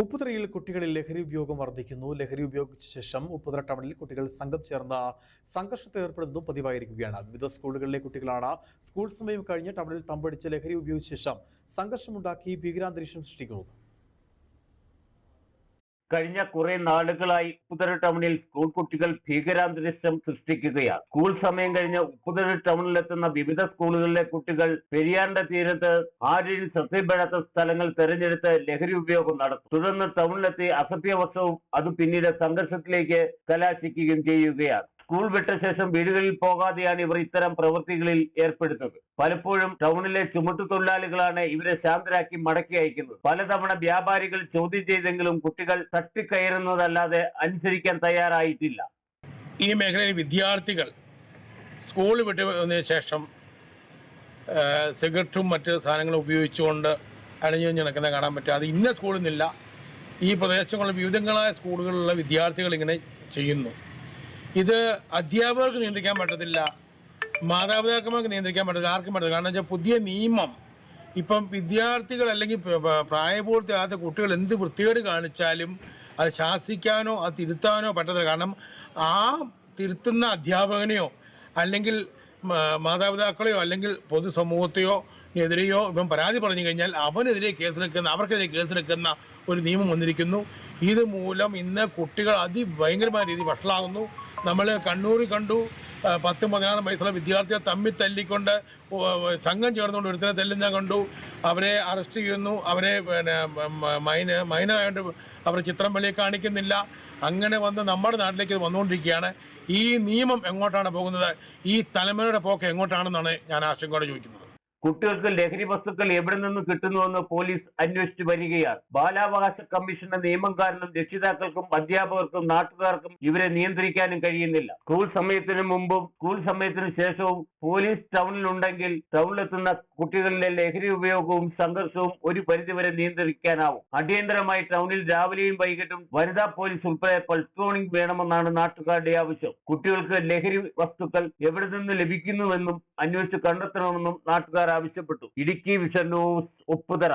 ഉപ്പുതറയിൽ കുട്ടികളിൽ ലഹരി ഉപയോഗം വർദ്ധിക്കുന്നു. ലഹരി ഉപയോഗിച്ച ശേഷം ഉപ്പുതറ ടൗണിൽ കുട്ടികൾ സംഘം ചേർന്ന സംഘർഷത്തിൽ ഏർപ്പെടുന്നതും പതിവായിരിക്കുകയാണ്. വിവിധ സ്കൂളുകളിലെ കുട്ടികളാണ് സ്കൂൾ സമയം കഴിഞ്ഞ് ടൗണിൽ തമ്പടിച്ച് ലഹരി ഉപയോഗിച്ച ശേഷം സംഘർഷമുണ്ടാക്കി ഭീകരാന്തരീക്ഷം സൃഷ്ടിക്കുന്നത് കഴിഞ്ഞ കുറെ നാളുകളായി ഉപ്പുതര ടൗണിൽ സ്കൂൾ കുട്ടികൾ ഭീകരാന്തരീക്ഷം സൃഷ്ടിക്കുകയാണ്. സ്കൂൾ സമയം കഴിഞ്ഞ് ഉപ്പുതര ടൗണിലെത്തുന്ന വിവിധ സ്കൂളുകളിലെ കുട്ടികൾ പെരിയാറിന്റെ തീരത്ത് ആരെയും ശ്രദ്ധയിൽപ്പെടാത്ത സ്ഥലങ്ങൾ തെരഞ്ഞെടുത്ത് ലഹരി ഉപയോഗം നടത്തും. തുടർന്ന് ടൗണിലെത്തി അസഭ്യവശവും അത് പിന്നീട് സംഘർഷത്തിലേക്ക് കലാശിക്കുകയും ചെയ്യുകയാണ്. സ്കൂൾ വിട്ട ശേഷം വീടുകളിൽ പോകാതെയാണ് ഇവർ ഇത്തരം പ്രവൃത്തികളിൽ ഏർപ്പെടുന്നത്. പലപ്പോഴും ടൗണിലെ ചുമട്ടുതൊഴിലാളികളാണ് ഇവരെ ശാന്തരാക്കി മടക്കി അയക്കുന്നത്. പലതവണ വ്യാപാരികൾ ചോദ്യം ചെയ്തെങ്കിലും കുട്ടികൾ തട്ടിക്കയറുന്നതല്ലാതെ അനുസരിക്കാൻ തയ്യാറായിട്ടില്ല. ഈ മേഖലയിൽ വിദ്യാർത്ഥികൾ സ്കൂൾ വിട്ട് ശേഷം സിഗരറ്റും മറ്റ് സാധനങ്ങളും ഉപയോഗിച്ചുകൊണ്ട് അണിഞ്ഞു നടക്കുന്ന കാണാൻ പറ്റും. അത് ഇന്ന സ്കൂളിൽ നിന്നില്ല. ഈ പ്രദേശങ്ങളിലെ വിവിധങ്ങളായ സ്കൂളുകളിലുള്ള വിദ്യാർത്ഥികൾ ഇങ്ങനെ ചെയ്യുന്നു. ഇത് അധ്യാപകർക്ക് നിയന്ത്രിക്കാൻ പറ്റത്തില്ല മാതാപിതാക്കന്മാർക്ക് നിയന്ത്രിക്കാൻ പറ്റത്തില്ല ആർക്കും പറ്റില്ല കാരണം വെച്ചാൽ പുതിയ നിയമം ഇപ്പം വിദ്യാർത്ഥികൾ അല്ലെങ്കിൽ പ്രായപൂർത്തിയാകാത്ത കുട്ടികൾ എന്ത് വൃത്തികേട് കാണിച്ചാലും അത് ശാസിക്കാനോ അത് തിരുത്താനോ പറ്റത്തില്ല. കാരണം ആ തിരുത്തുന്ന അധ്യാപകനെയോ അല്ലെങ്കിൽ മാതാപിതാക്കളെയോ അല്ലെങ്കിൽ പൊതുസമൂഹത്തെയോ എതിരെയോ ഇപ്പം പരാതി പറഞ്ഞു കഴിഞ്ഞാൽ അവനെതിരെ കേസെടുക്കുന്ന അവർക്കെതിരെ കേസെടുക്കുന്ന ഒരു നിയമം വന്നിരിക്കുന്നു. ഇത് മൂലം ഇന്ന് കുട്ടികൾ അതിഭയങ്കരമായ രീതിയിൽ വഷളാകുന്നു. നമ്മൾ കണ്ണൂരിൽ കണ്ടു. പത്ത് പതിനാറ് വയസ്സുള്ള വിദ്യാർത്ഥികൾ തമ്മിൽ തല്ലിക്കൊണ്ട് സംഘം ചേർന്നുകൊണ്ട് ഒരുത്തിനെ തെല്ലുന്ന കണ്ടു. അവരെ അറസ്റ്റ് ചെയ്യുന്നു. അവരെ പിന്നെ മൈന മൈനറായിട്ട് അവർ ചിത്രം വലിയ കാണിക്കുന്നില്ല. അങ്ങനെ വന്ന് നമ്മുടെ നാട്ടിലേക്ക് വന്നുകൊണ്ടിരിക്കുകയാണ്. ഈ നിയമം എങ്ങോട്ടാണ് പോകുന്നത്? ഈ തലമുറയുടെ പോക്ക് എങ്ങോട്ടാണെന്നാണ് ഞാൻ ആശങ്കയോടെ ചോദിക്കുന്നത്. കുട്ടികൾക്ക് ലഹരി വസ്തുക്കൾ എവിടെ നിന്ന് കിട്ടുന്നുവെന്ന് പോലീസ് അന്വേഷിച്ചു വരികയാണ്. ബാലാവകാശ കമ്മീഷന്റെ നിയമം കാരണം രക്ഷിതാക്കൾക്കും അധ്യാപകർക്കും നാട്ടുകാർക്കും ഇവരെ നിയന്ത്രിക്കാനും കഴിയുന്നില്ല. സ്കൂൾ സമയത്തിന് മുമ്പും സ്കൂൾ സമയത്തിന് ശേഷവും പോലീസ് ടൗണിലുണ്ടെങ്കിൽ ടൗണിലെത്തുന്ന കുട്ടികളിലെ ലഹരി ഉപയോഗവും സംഘർഷവും ഒരു പരിധിവരെ നിയന്ത്രിക്കാനാവും. അടിയന്തരമായി ടൗണിൽ രാവിലെയും വൈകിട്ടും വനിതാ പോലീസ് ഉൾപ്പെടെ പൾസ്ട്രോണിംഗ് വേണമെന്നാണ് നാട്ടുകാരുടെ ആവശ്യം. കുട്ടികൾക്ക് ലഹരി വസ്തുക്കൾ എവിടെ നിന്ന് ലഭിക്കുന്നുവെന്നും അന്വേഷിച്ച് കണ്ടെത്തണമെന്നും നാട്ടുകാർ ആവശ്യപ്പെട്ടു ഇടുക്കി വിഷൻ ന്യൂസ് ഉപ്പുതറ.